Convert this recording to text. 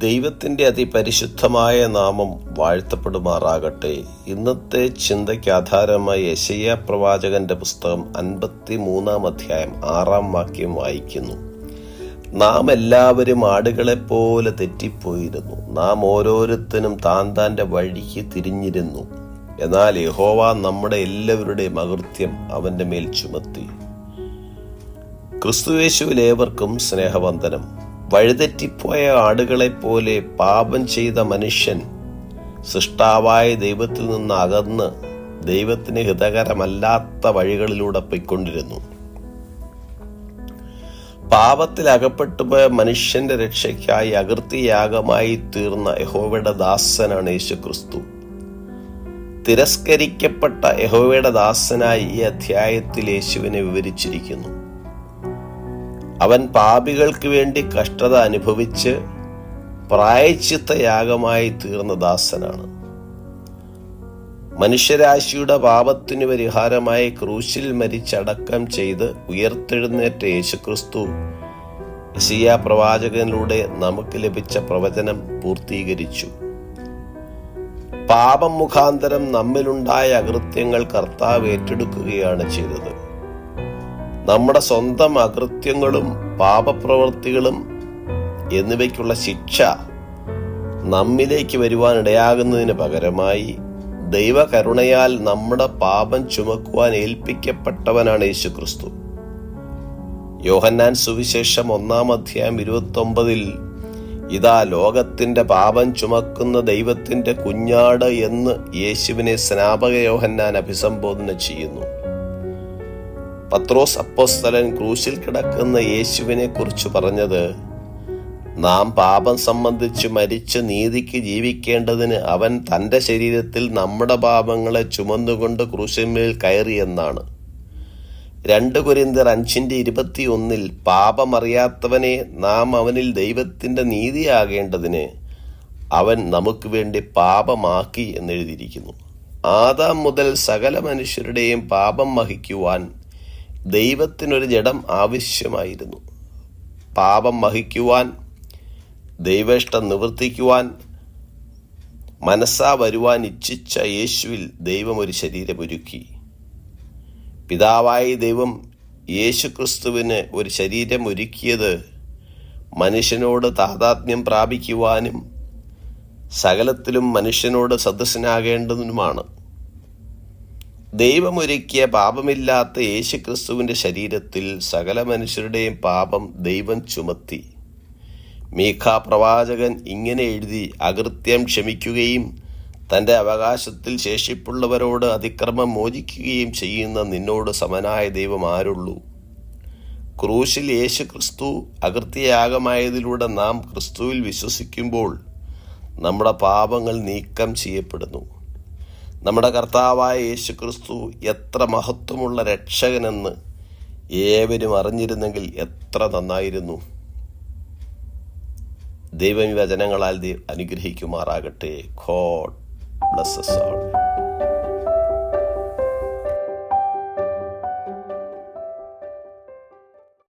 ദൈവത്തിന്റെ അതിപരിശുദ്ധമായ നാമം വാഴ്ത്തപ്പെടുമാറാകട്ടെ. ഇന്നത്തെ ചിന്തയ്ക്ക് ആധാരമായി യശയ്യ പ്രവാചകന്റെ പുസ്തകം അൻപത്തി മൂന്നാം അധ്യായം ആറാം വാക്യം വായിക്കുന്നു. നാം എല്ലാവരും ആടുകളെപ്പോലെ തെറ്റിപ്പോയിരുന്നു. നാം ഓരോരുത്തരും താൻ താന്റെ വഴിക്ക് തിരിഞ്ഞിരുന്നു. എന്നാൽ യഹോവ നമ്മുടെ എല്ലാവരുടെയും അകൃത്യം അവന്റെ മേൽ ചുമത്തി. ക്രിസ്തുവേശുവിലേവർക്കും സ്നേഹവന്ദനം. വഴിതെറ്റിപ്പോയ ആടുകളെപ്പോലെ പാപം ചെയ്ത മനുഷ്യൻ സൃഷ്ടാവായ ദൈവത്തിൽ നിന്ന് അകന്ന് ദൈവത്തിന് ഹിതകരമല്ലാത്ത വഴികളിലൂടെ പൊയ്ക്കൊണ്ടിരുന്നു. പാപത്തിൽ അകപ്പെട്ടുപോയ മനുഷ്യന്റെ രക്ഷയ്ക്കായി അകൃത്യയാഗമായി തീർന്ന യഹോവയുടെ ദാസനാണ് യേശു ക്രിസ്തു തിരസ്കരിക്കപ്പെട്ട യഹോവയുടെ ദാസനായി ഈ അധ്യായത്തിൽ യേശുവിനെ വിവരിച്ചിരിക്കുന്നു. അവൻ പാപികൾക്ക് വേണ്ടി കഷ്ടത അനുഭവിച്ച് പ്രായച്ചിത്ത യാഗമായി തീർന്ന ദാസനാണ്. മനുഷ്യരാശിയുടെ പാപത്തിനു പരിഹാരമായി ക്രൂശിൽ മരിച്ചടക്കം ചെയ്ത് ഉയർത്തെഴുന്നേറ്റ യേശുക്രിസ്തു ഇസിയ പ്രവാചകനിലൂടെ നമുക്ക് ലഭിച്ച പ്രവചനം പൂർത്തീകരിച്ചു. പാപം മുഖാന്തരം നമ്മിലുണ്ടായ അകൃത്യങ്ങൾ കർത്താവ് ഏറ്റെടുക്കുകയാണ് ചെയ്തത്. നമ്മുടെ സ്വന്തം അകൃത്യങ്ങളും പാപപ്രവൃത്തികളും എന്നിവയ്ക്കുള്ള ശിക്ഷ നമ്മിലേക്ക് വരുവാനിടയാകുന്നതിന് പകരമായി ദൈവകരുണയാൽ നമ്മുടെ പാപം ചുമക്കുവാൻ ഏൽപ്പിക്കപ്പെട്ടവനാണ് യേശു ക്രിസ്തു യോഹന്നാൻ സുവിശേഷം ഒന്നാം അധ്യായം ഇരുപത്തി ഒമ്പതിൽ ഇതാ ലോകത്തിന്റെ പാപം ചുമക്കുന്ന ദൈവത്തിന്റെ കുഞ്ഞാട് എന്ന് യേശുവിനെ സ്നാപക യോഹന്നാൻ അഭിസംബോധന ചെയ്യുന്നു. പത്രോസ് അപ്പോസ്തലൻ ക്രൂശിൽ കിടക്കുന്ന യേശുവിനെ കുറിച്ച് പറഞ്ഞത് നാം പാപം സംബന്ധിച്ച് മരിച്ച് നീതിക്ക് ജീവിക്കേണ്ടതിന് അവൻ തന്റെ ശരീരത്തിൽ നമ്മുടെ പാപങ്ങളെ ചുമന്നുകൊണ്ട് ക്രൂശിന്മേൽ കയറി എന്നാണ്. രണ്ട് കുരിന്തർ അഞ്ചിന്റെ ഇരുപത്തിയൊന്നിൽ പാപമറിയാത്തവനെ നാം അവനിൽ ദൈവത്തിന്റെ നീതിയാകേണ്ടതിന് അവൻ നമുക്ക് വേണ്ടി പാപമാക്കി എന്നെഴുതിയിരിക്കുന്നു. ആദാം മുതൽ സകല മനുഷ്യരുടെയും പാപം വഹിക്കുവാൻ ദൈവത്തിനൊരു ജഡം ആവശ്യമായിരുന്നു. പാപം വഹിക്കുവാൻ ദൈവേഷ്ടം നിവർത്തിക്കുവാൻ മനസ്സാ വരുവാൻ ഇച്ഛിച്ച യേശുവിൽ ദൈവം ഒരു ശരീരമൊരുക്കി. പിതാവായ ദൈവം യേശു ക്രിസ്തുവിന് ഒരു ശരീരം ഒരുക്കിയത് മനുഷ്യനോട് താതാത്മ്യം പ്രാപിക്കുവാനും സകലത്തിലും മനുഷ്യനോട് സദസ്സനാകേണ്ടതിനുമാണ്. ദൈവമൊരുക്കിയ പാപമില്ലാത്ത യേശുക്രിസ്തുവിന്റെ ശരീരത്തിൽ സകല മനുഷ്യരുടെയും പാപം ദൈവം ചുമത്തി. മീഖ പ്രവാചകൻ ഇങ്ങനെ എഴുതി അകൃത്യം ക്ഷമിക്കുകയും തന്റെ അവകാശത്തിൽ ശേഷിപ്പുള്ളവരോട് അതിക്രമം മോചിക്കുകയും ചെയ്യുന്ന നിന്നോട് സമനായ ദൈവം ആരുള്ളൂ? ക്രൂശിൽ യേശു ക്രിസ്തു അകൃത്യയാഗമായതിലൂടെ നാം ക്രിസ്തുവിൽ വിശ്വസിക്കുമ്പോൾ നമ്മുടെ പാപങ്ങൾ നീക്കം ചെയ്യപ്പെടുന്നു. നമ്മുടെ കർത്താവായ യേശു ക്രിസ്തു എത്ര മഹത്വമുള്ള രക്ഷകനെന്ന് ഏവരും അറിഞ്ഞിരുന്നെങ്കിൽ എത്ര നന്നായിരുന്നു. ദൈവം വചനങ്ങളാൽ അനുഗ്രഹിക്കുമാറാകട്ടെ. ഗോഡ് ബ്ലസ്സസ് ആൾ